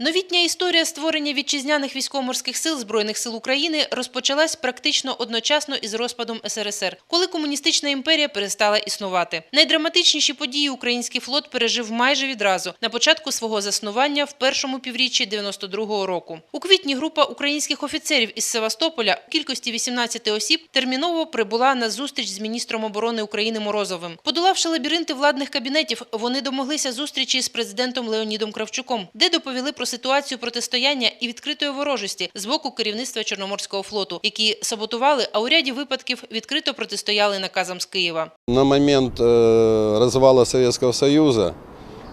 Новітня історія створення вітчизняних військово-морських сил Збройних сил України розпочалась практично одночасно із розпадом СРСР, коли комуністична імперія перестала існувати. Найдраматичніші події український флот пережив майже відразу на початку свого заснування в першому півріччі 92-го року. У квітні група українських офіцерів із Севастополя у кількості 18 осіб терміново прибула на зустріч з міністром оборони України Морозовим. Подолавши лабіринти владних кабінетів, вони домоглися зустрічі з президентом Леонідом Кравчуком, де доповіли про ситуацію протистояння і відкритої ворожості з боку керівництва Чорноморського флоту, які саботували, а у ряді випадків відкрито протистояли наказам з Києва. На момент э, развала Советского Союза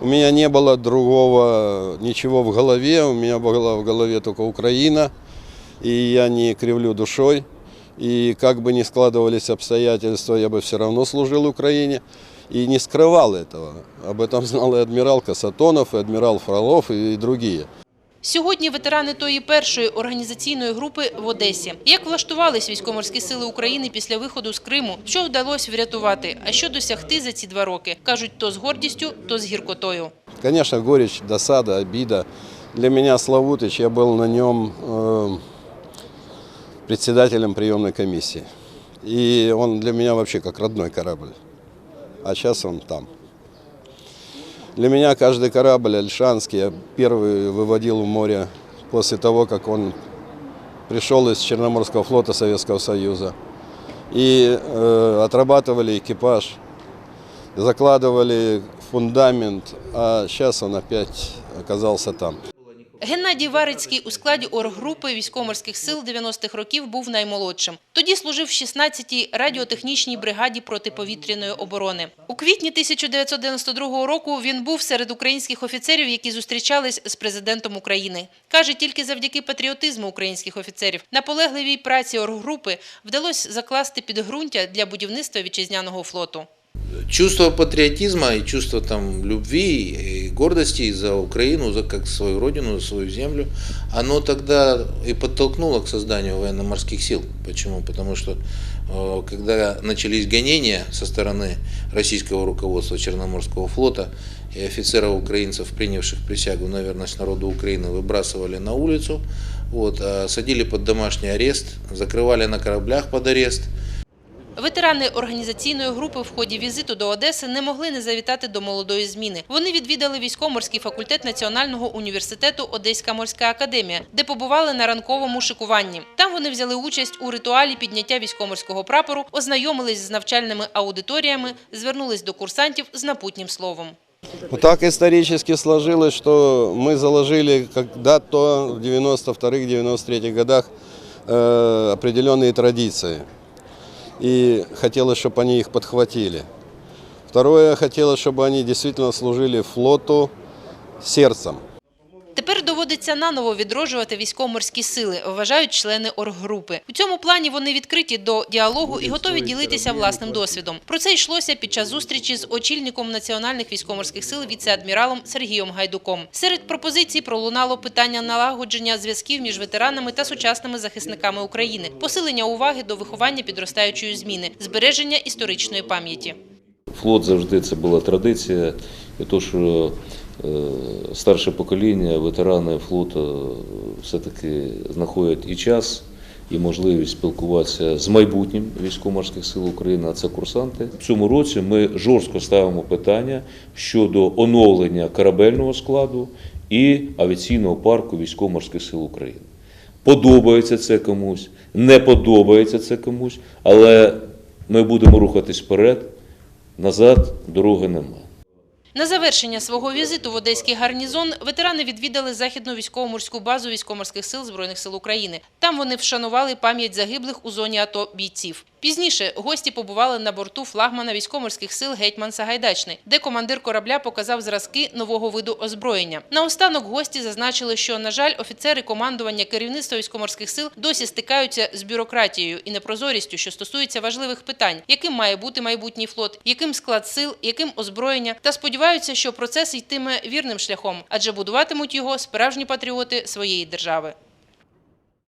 у меня не было другого ничего в голове, у меня была в голове только Украина, и я не кривлю душой, и как бы ни складывались обстоятельства, я бы все равно служил Украине и не скрывал этого. Об этом знал и адмирал Касатонов, и адмирал Фролов, и другие. Сьогодні ветерани тої першої організаційної групи в Одесі. Як влаштувались військово-морські сили України після виходу з Криму? Що вдалося врятувати? А що досягти за ці два роки? кажуть то з гордістю, то з гіркотою. Конечно, горечь, досада, обида. Для меня Славутич, я был на нем э, председателем приемной комиссии. И он для меня вообще как родной корабль. А сейчас он там. Для меня каждый корабль Альшанский я первый выводил в море после того, как он пришел из Черноморского флота Советского Союза. И э, отрабатывали экипаж, закладывали фундамент, а сейчас он опять оказался там. Геннадій Варицький у складі оргрупи військово-морських сил 90-х років був наймолодшим. Тоді служив в 16-й радіотехнічній бригаді протиповітряної оборони. У квітні 1992 року він був серед українських офіцерів, які зустрічались з президентом України. Каже, тільки завдяки патріотизму українських офіцерів, наполегливій праці оргрупи вдалося закласти підґрунтя для будівництва вітчизняного флоту. Чувство патриотизма и чувство там любви и гордости за Украину, за как свою родину, за свою землю, оно тогда и подтолкнуло к созданию военно-морских сил. Почему? Потому что э, когда начались гонения со стороны российского руководства Черноморского флота и офицеров украинцев, принявших присягу на верность народу Украины, выбрасывали на улицу, вот, а садили под домашний арест, закрывали на кораблях под арест – Ветерани організаційної групи в ході візиту до Одеси не могли не завітати до молодої зміни. Вони відвідали військово-морський факультет Національного університету Одеська морська академія, де побували на ранковому шикуванні. Там вони взяли участь у ритуалі підняття військово-морського прапору, ознайомились з навчальними аудиторіями, звернулись до курсантів з напутнім словом. Вот так исторически сложилось, что мы заложили когда-то в 92-93 годах э, определенные традиции. И хотелось, чтобы они их подхватили. Второе, хотелось, чтобы они действительно служили флоту сердцем. Доводиться наново відроджувати військово-морські сили, вважають члени орггрупи. У цьому плані вони відкриті до діалогу і готові ділитися власним досвідом. Про це йшлося під час зустрічі з очільником національних військово-морських сил віце-адміралом Сергієм Гайдуком. Серед пропозицій пролунало питання налагодження зв'язків між ветеранами та сучасними захисниками України, посилення уваги до виховання підростаючої зміни, збереження історичної пам'яті. Флот завжди це була традиція, і то, що старше покоління, ветерани флоту е, все-таки знаходять і час, і можливість спілкуватися з майбутнім військово-морських сил України, а це курсанти. В цьому році ми жорстко ставимо питання щодо оновлення корабельного складу і авіаційного парку військово-морських сил України. Подобається це комусь, не подобається це комусь, але ми будемо рухатись вперед. Назад дороги нема. На завершення свого візиту в Одеський гарнізон ветерани відвідали західну військово-морську базу військово-морських сил Збройних сил України. Там вони вшанували пам'ять загиблих у зоні АТО бійців. Пізніше гості побували на борту флагмана військово-морських сил Гетьман Сагайдачний, де командир корабля показав зразки нового виду озброєння. Наостанок гості зазначили, що, на жаль, офіцери командування керівництва військово-морських сил досі стикаються з бюрократією і непрозорістю, що стосується важливих питань, яким має бути майбутній флот, яким склад сил, яким озброєння, та сподіваються, що процес йтиме вірним шляхом, адже будуватимуть його справжні патріоти своєї держави.